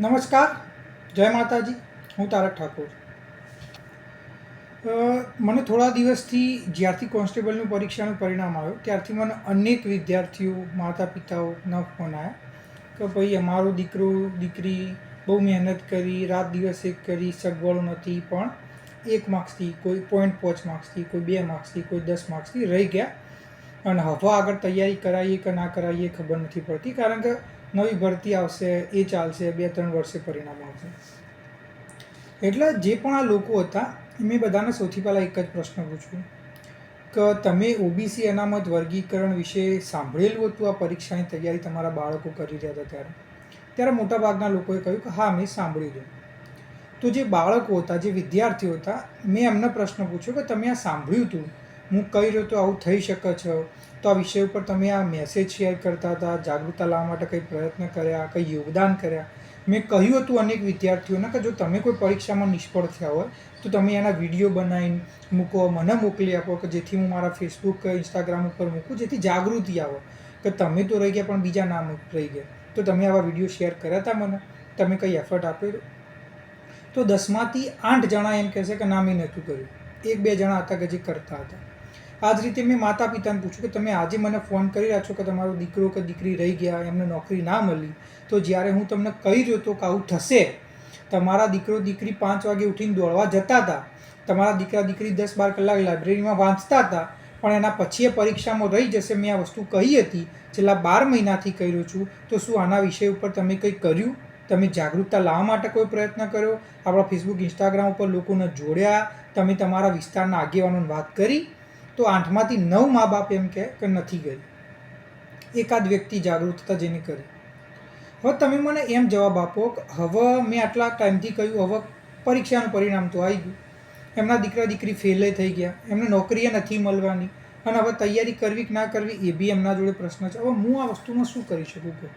નમસ્કાર, જય માતાજી, હું તારક ઠાકોર. મને થોડા દિવસથી જ્યારથી કોન્સ્ટેબલનું પરીક્ષાનું પરિણામ આવ્યું, ત્યારથી મને અનેક વિદ્યાર્થીઓ માતા પિતાઓના ફોન આવ્યા કે ભાઈ અમારો દીકરો, દીકરી બહુ મહેનત કરી, રાત દિવસ એક કરી, સગવડો નથી, પણ એક માર્ક્સથી કોઈ પોઈન્ટ પાંચ માર્ક્સથી, કોઈ બે માર્ક્સથી, કોઈ દસ માર્ક્સથી રહી ગયા. અને હવે આગળ તૈયારી કરાવીએ કે ના કરાવીએ ખબર નથી પડતી, કારણ કે નવી ભરતી આવશે, એ ચાલશે બે ત્રણ વર્ષે પરિણામ આવશે. એટલે જે પણ આ લોકો હતા મેં બધાને સૌથી પહેલાં એક જ પ્રશ્ન પૂછ્યો. કે તમે ઓબીસી અનામત વર્ગીકરણ વિશે સાંભળેલું હતું આ પરીક્ષાની તૈયારી તમારા બાળકો કરી રહ્યા હતા ત્યારે? ત્યારે મોટાભાગના લોકોએ કહ્યું કે હા, મેં સાંભળ્યું તો જે બાળકો હતા, જે વિદ્યાર્થીઓ હતા, મેં એમને પ્રશ્ન પૂછ્યો કે તમે આ સાંભળ્યું હતું? હું કહી રહ્યો તો આવું થઈ શકે છે. તો આ વિષય ઉપર તમે આ મેસેજ શેર કરતા હતા, જાગૃતતા લાવવા માટે કંઈ પ્રયત્ન કર્યા, કંઈ યોગદાન કર્યા. મેં કહ્યું હતું અનેક વિદ્યાર્થીઓને કે જો તમે કોઈ પરીક્ષામાં નિષ્ફળ થયા હોય, તો તમે એના વીડિયો બનાવીને મૂકો, મને મોકલી આપો કે જેથી હું મારા ફેસબુક કે ઇન્સ્ટાગ્રામ ઉપર મૂકું, જેથી જાગૃતિ આવે કે તમે તો રહી ગયા પણ બીજા નામ રહી ગયા. તો તમે આવા વીડિયો શેર કર્યા હતા મને? તમે કંઈ એફર્ટ આપ્યો? તો દસમાંથી આઠ જણા એમ કહેશે કે ના, મેં નહોતું કર્યું. એક બે જણા હતા કે જે કરતા હતા. આ જ રીતે મેં માતા પિતાને પૂછ્યું કે તમે આજે મને ફોન કરી રહ્યા છો કે તમારો દીકરો કે દીકરી રહી ગયા, એમને નોકરી ના મળી, તો જ્યારે હું તમને કહી રહ્યો હતો કે આવું થશે, તમારા દીકરો દીકરી પાંચ વાગે ઉઠીને દોડવા જતા હતા, તમારા દીકરા દીકરી દસ બાર કલાક લાઇબ્રેરીમાં વાંચતા હતા, પણ એના પછી એ પરીક્ષામાં રહી જશે મેં આ વસ્તુ કહી હતી, છેલ્લા બાર મહિનાથી કહી રહ્યો છું, તો શું આના વિષય ઉપર તમે કંઈ કર્યું? તમે જાગૃતતા લાવવા માટે કોઈ પ્રયત્ન કર્યો? આપણા ફેસબુક ઇન્સ્ટાગ્રામ ઉપર લોકોને જોડ્યા? તમે તમારા વિસ્તારના આગેવાનોને વાત કરી? તો આઠમાંથી નવ મા બાપ એમ કહે કે નથી ગઈ. એકાદ વ્યક્તિ જાગૃતતા જેને કરી. હવે તમે મને એમ જવાબ આપો કે હવે મેં આટલા ટાઈમથી કહ્યું, હવે પરીક્ષાનું પરિણામ તો આવી ગયું. એમના દીકરા દીકરી ફેલે થઈ ગયા. એમને નોકરીએ નથી મળવાની. અને હવે તૈયારી કરવી કે ના કરવી એ બી એમના જોડે પ્રશ્ન છે. હવે હું આ વસ્તુમાં શું કરી શકું કહું?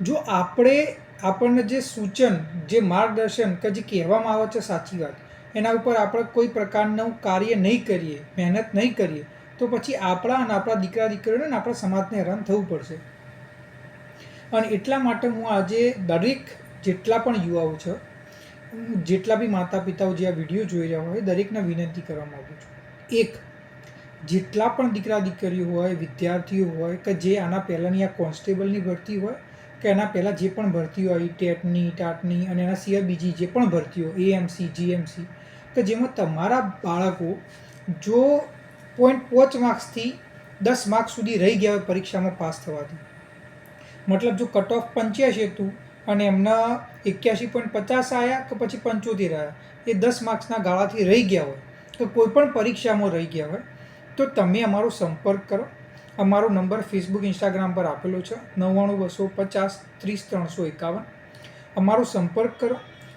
જો આપણે આપણને જે સૂચન, જે માર્ગદર્શન કે જે કહેવામાં આવે છે સાચી વાત એના ઉપર આપણે કોઈ પ્રકારનું કાર્ય નહીં કરીએ, મહેનત નહીં કરીએ, તો પછી આપણા અને આપણા દીકરા, દીકરીઓને આપણા સમાજને હેરાન થવું પડશે. અને એટલા માટે હું આજે દરેક જેટલા પણ યુવાઓ છે જેટલા બી માતા પિતાઓ જે આ વીડિયો જોઈ રહ્યા હોય દરેકને વિનંતી કરવા માગું છું. એક, જેટલા પણ દીકરા દીકરીઓ હોય, વિદ્યાર્થીઓ હોય, કે જે આના પહેલાંની આ કોન્સ્ટેબલની ભરતી હોય કે એના પહેલાં જે પણ ભરતીઓ આવી ટેટની, ટાટની અને એના સિવાય બીજી જે પણ ભરતીઓ એએમસી, જીએમસી કે જેમાં તમારા બાળકો જો પોઈન્ટ પાંચ માર્ક્સથી દસ માર્ક્સ સુધી રહી ગયા હોય પરીક્ષામાં પાસ થવાથી, મતલબ જો કટ ઓફ પંચ્યાસી હતું અને એમના એક્યાસી પોઈન્ટ પચાસ આવ્યા કે પછી પંચોતેર આવ્યા એ દસ માર્ક્સના ગાળાથી રહી ગયા હોય, તો કોઈ પણ પરીક્ષામાં રહી ગયા હોય, તો તમે અમારો સંપર્ક કરો. અમારો નંબર ફેસબુક ઇન્સ્ટાગ્રામ પર આપેલો છે. નવ્વાણું, બસો પચાસ, ત્રીસ, ત્રણસો એકાવન. અમારો સંપર્ક કરો.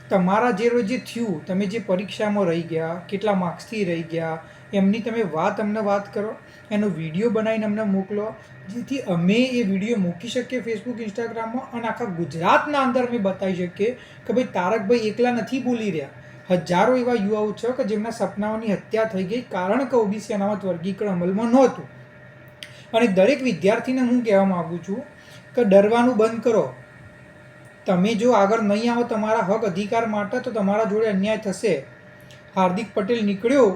તમારા જે જે થયું, તમે જે પરીક્ષામાં રહી ગયા, કેટલા માર્ક્સથી રહી ગયા, એમની તમે વાત અમને વાત કરો. એનો વીડિયો બનાવીને અમને મોકલો. જેથી અમે એ વીડિયો મૂકી શકીએ ફેસબુક ઇન્સ્ટાગ્રામમાં અને આખા ગુજરાતના અંદર અમે બતાવી શકીએ કે ભાઈ તારકભાઈ એકલા નથી બોલી રહ્યા. હજારો એવા યુવાઓ છે કે જેમના સપનાઓની હત્યા થઈ ગઈ. કારણ કે ઓબીસી અનામત વર્ગીકરણ અમલમાં નહોતું. અને દરેક વિદ્યાર્થીને હું કહેવા માગું છું કે ડરવાનું બંધ કરો. તમે જો આગળ નહીં આવો તમારા હક અધિકાર માટે તો તમારા જોડે અન્યાય થશે. હાર્દિક પટેલ નીકળ્યો.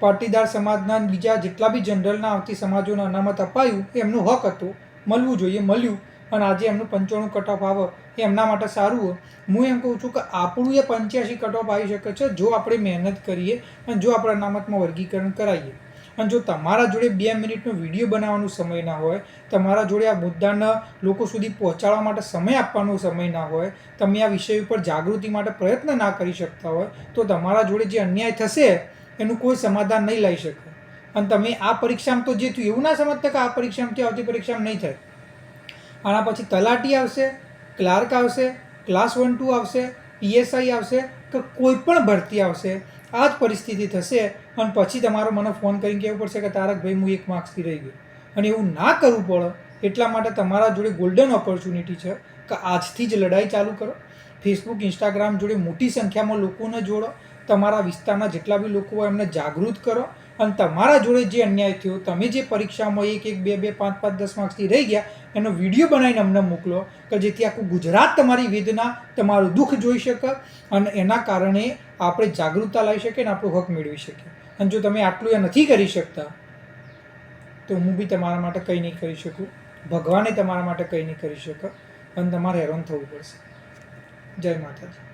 પાટીદાર સમાજના બીજા જેટલા બી જનરલના આવતી સમાજોને અનામત અપાયું એ એમનું હક હતો. મળવું જોઈએ, મળ્યું. અને આજે એમનું પંચાણું કટઓફ આવે એ એમના માટે સારું હોય. હું એમ કહું છું કે આપણું એ પંચ્યાસી કટઓફ આવી શકે છે, જો આપણે મહેનત કરીએ અને જો આપણે અનામતમાં વર્ગીકરણ કરાવીએ અને જો તમારા જોડે બે મિનિટનો વીડિયો બનાવવાનો સમય ના હોય, તમારા જોડે આ મુદ્દાના લોકો સુધી પહોંચાડવા માટે સમય આપવાનો સમય ના હોય, તમે આ વિષય ઉપર જાગૃતિ માટે પ્રયત્ન ના કરી શકતા હોય, તો તમારા જોડે જે અન્યાય થશે, એનું કોઈ સમાધાન નહીં લઈ શકે. અને તમે આ પરીક્ષામાં તો જે થયું, એવું ના સમજતા કે આ પરીક્ષામાંથી આવતી પરીક્ષામાં નહીં થાય. આના પછી તલાટી આવશે, ક્લાર્ક આવશે, ક્લાસ વન, ટુ આવશે, પીએસઆઈ આવશે કે કોઈ પણ ભરતી આવશે, આ જ પરિસ્થિતિ થશે અને પછી તમારો મને ફોન કરીને કહેવું પડશે કે તારકભાઈ હું એક માર્ક્સથી રહી ગયો. અને એવું ના કરવું પડે એટલા માટે તમારા જોડે ગોલ્ડન ઓપોર્ચ્યુનિટી છે કે આજથી જ લડાઈ ચાલુ કરો. ફેસબુક ઇન્સ્ટાગ્રામ જોડે મોટી સંખ્યામાં લોકોને જોડો. તમારા વિસ્તારના જેટલા બી લોકો હોય એમને જાગૃત કરો. અને તમારા જોડે જે અન્યાય થયો, તમે જે પરીક્ષામાં એક એક બે બે પાંચ પાંચ દસ માર્ક્સથી રહી ગયા, એનો વીડિયો બનાવીને અમને મોકલો કે જેથી આખું ગુજરાત તમારી વેદના, તમારું દુઃખ જોઈ શકે અને એના કારણે આપણે જાગૃતતા લાવી શકીએ અને આપણો હક મેળવી શકીએ. અને જો તમે આટલું એ નથી કરી શકતા, તો હું બી તમારા માટે કંઈ નહીં કરી શકું. ભગવાને તમારા માટે કંઈ નહીં કરી શકે. અને તમારે હેરાન થવું પડશે. જય માતાજી.